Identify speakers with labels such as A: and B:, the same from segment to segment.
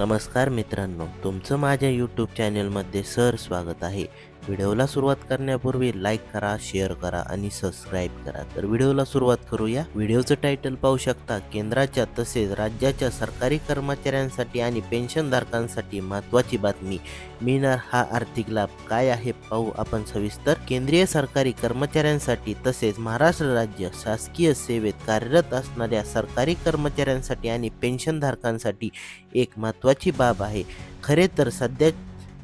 A: नमस्कार मित्रांनो तुमचं माझ्या यूट्यूब चॅनलमध्ये सर स्वागत आहे. व्हिडिओला सुरुवात करण्यापूर्वी लाईक करा शेअर करा आणि सबस्क्राईब करा. तर व्हिडिओला सुरुवात करूया. व्हिडिओचं टायटल पाहू शकता. केंद्राच्या तसेच राज्याच्या सरकारी कर्मचाऱ्यांसाठी आणि पेन्शनधारकांसाठी महत्त्वाची बातमी. मिळणार हा आर्थिक लाभ काय आहे पाहू आपण सविस्तर. केंद्रीय सरकारी कर्मचाऱ्यांसाठी तसेच महाराष्ट्र राज्य शासकीय सेवेत कार्यरत असणाऱ्या सरकारी कर्मचाऱ्यांसाठी आणि पेन्शनधारकांसाठी एक महत्त्वाची बाब आहे. खरे तर सध्या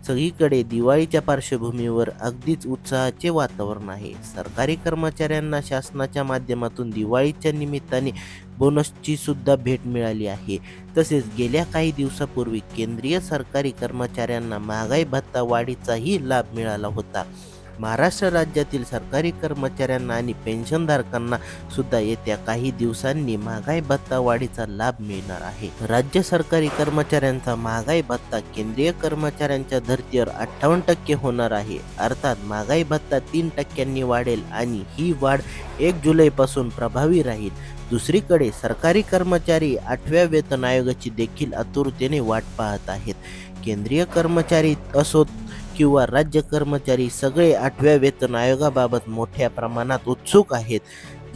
A: सगळीकडे दिवाळीच्या पार्श्वभूमीवर अगदीच उत्साहाचे वातावरण आहे. सरकारी कर्मचाऱ्यांना शासनाच्या माध्यमातून दिवाळीच्या निमित्ताने बोनसची सुद्धा भेट मिळाली आहे. तसेच गेल्या काही दिवसापूर्वी केंद्रीय सरकारी कर्मचाऱ्यांना महागाई भत्ता वाढीचाही लाभ मिळाला होता. महाराष्ट्र राज्यातील सरकारी कर्मचाऱ्यांना आणि पेन्शनधारकांना सुद्धा येत्या काही दिवसांनी महागाई भत्ता वाढीचा लाभ मिळणार आहे. राज्य सरकारी कर्मचाऱ्यांचा महागाई भत्ता केंद्रीय कर्मचाऱ्यांच्या धर्तीवर अठ्ठावन्न टक्के होणार आहे. अर्थात महागाई भत्ता तीन टक्क्यांनी वाढेल आणि ही वाढ एक जुलैपासून प्रभावी राहील. दुसरीकडे सरकारी कर्मचारी आठव्या वेतन आयोगाची देखील आतुरतेने वाट पाहत आहेत. केंद्रीय कर्मचारी असोत किंवा राज्य कर्मचारी सगळे आठव्या वेतन आयोगाबाबत मोठ्या प्रमाणात उत्सुक आहेत.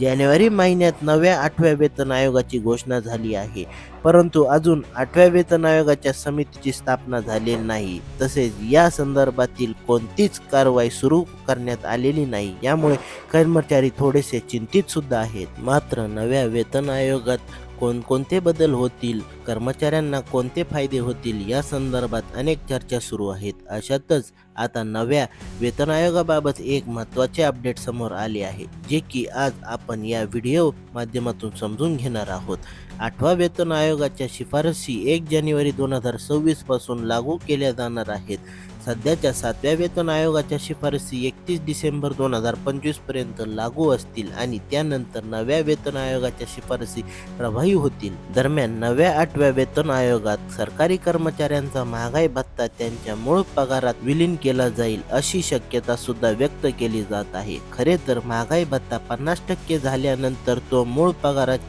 A: जानेवारी महिन्यात नव्या आठव्या वेतन आयोगाची घोषणा झाली आहे. परंतु अजून आठव्या वेतन आयोगाच्या समितीची स्थापना झालेली नाही. तसेच या संदर्भातील कोणतीच कारवाई सुरू करण्यात आलेली नाही. यामुळे कर्मचारी थोडेसे चिंतित सुद्धा आहेत. मात्र नव्या वेतन आयोगात कोणकोणते बदल होतील कर्मचाऱ्यांना कोणते फायदे होतील या संदर्भात अनेक चर्चा सुरू आहेत. अशातच आता नव्या वेतन आयोगाबाबत एक महत्त्वाचे अपडेट समोर आले आहे जे की आज आपण या व्हिडिओ माध्यमातून समजून घेणार आहोत. आठवा वेतन आयोगाच्या शिफारसी एक जानेवारी दोन हजार सव्वीसपासून लागू केल्या जाणार आहेत. सध्याच्या सातव्या वेतन आयोगाच्या शिफारसी एकतीस डिसेंबर दोन हजार पंचवीसपर्यंत लागू असतील आणि त्यानंतर नव्या वेतन आयोगाच्या शिफारसी प्रभावी होतील. दरम्यान नव्या आठव्या वेतन आयोगात सरकारी कर्मचाऱ्यांचा महागाई भत्ता त्यांच्या मूळ पगारात विलीन केला जाईल अशी शक्यता सुद्धा व्यक्त केली जात आहे. खरे तर महागाई भत्ता पन्नास टक्के झाल्यानंतर तो मूळ पगारात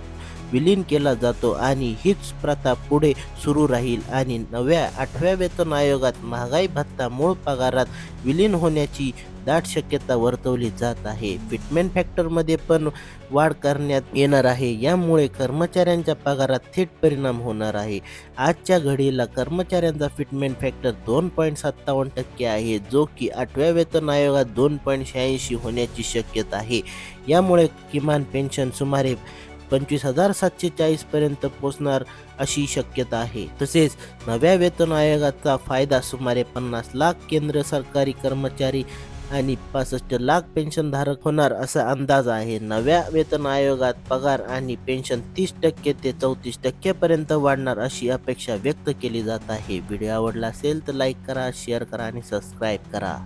A: विलीन केला जातो आणि हीच प्रथा पुढे सुरू राहील. आणि नव्या आठव्या वेतन आयोगात महागाई भत्ता मूळ पगारात विलीन होण्याची दाट शक्यता वर्तवली जात आहे. फिटमेंट फॅक्टरमध्ये पण वाढ करण्यात येणार आहे. यामुळे कर्मचाऱ्यांच्या पगारात थेट परिणाम होणार आहे. आजच्या घडीला कर्मचाऱ्यांचा फिटमेंट फॅक्टर दोन पॉईंट सत्तावन्न टक्के आहे जो की आठव्या वेतन आयोगात दोन पॉईंट शहाऐंशी होण्याची शक्यता आहे. यामुळे किमान पेन्शन सुमारे पंचवीस हजार सातशे चाळीस पर्यंत पोहोचणार अशी शक्यता आहे. तसेच नव्या वेतन आयोगाचा फायदा सुमारे पन्नास लाख केंद्र सरकारी कर्मचारी आणि पासष्ट लाख पेन्शनधारक होणार असा अंदाज आहे. नव्या वेतन आयोगात पगार आणि पेन्शन तीस टक्के ते चौतीस टक्केपर्यंत वाढणार अशी अपेक्षा व्यक्त केली जात आहे. व्हिडिओ आवडला असेल तर लाईक करा शेअर करा आणि सबस्क्राईब करा.